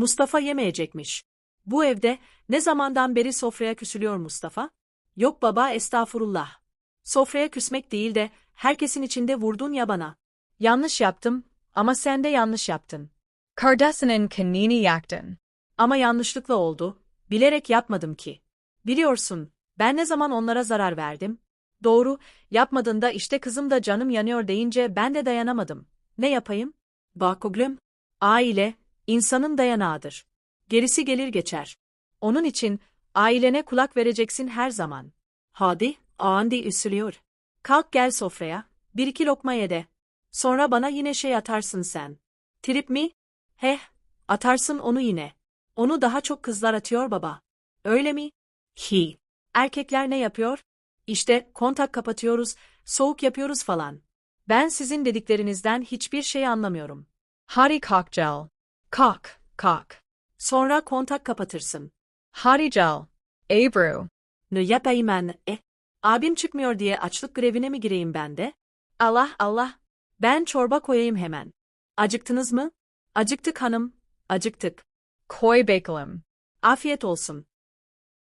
Mustafa yemeyecekmiş. Bu evde ne zamandan beri sofraya küsülüyor Mustafa? Yok baba estağfurullah. Sofraya küsmek değil de herkesin içinde vurdun ya bana. Yanlış yaptım ama sen de yanlış yaptın. Kardeşinin kanini yaktın. Ama yanlışlıkla oldu. Bilerek yapmadım ki. Biliyorsun, ben ne zaman onlara zarar verdim? Doğru, yapmadığında işte kızım da canım yanıyor deyince ben de dayanamadım. Ne yapayım? Bak oğlum, aile, insanın dayanağıdır. Gerisi gelir geçer. Onun için, ailene kulak vereceksin her zaman. Hadi, Andi üsülüyor. Kalk gel sofraya, bir iki lokma ye de. Sonra bana yine şey atarsın sen. Trip mi? Heh, atarsın onu yine. Onu daha çok kızlar atıyor baba. Öyle mi? Hi. Erkekler ne yapıyor? İşte kontak kapatıyoruz, soğuk yapıyoruz falan. Ben sizin dediklerinizden hiçbir şey anlamıyorum. Kalk gel. Kalk, kalk. Sonra kontak kapatırsın. Hadi gel. Ebru. Ne yapayım ben? E, abim çıkmıyor diye açlık grevine mi gireyim ben de? Allah Allah. Ben çorba koyayım hemen. Acıktınız mı? Acıktık hanım, acıktık. Koy bakalım. Afiyet olsun.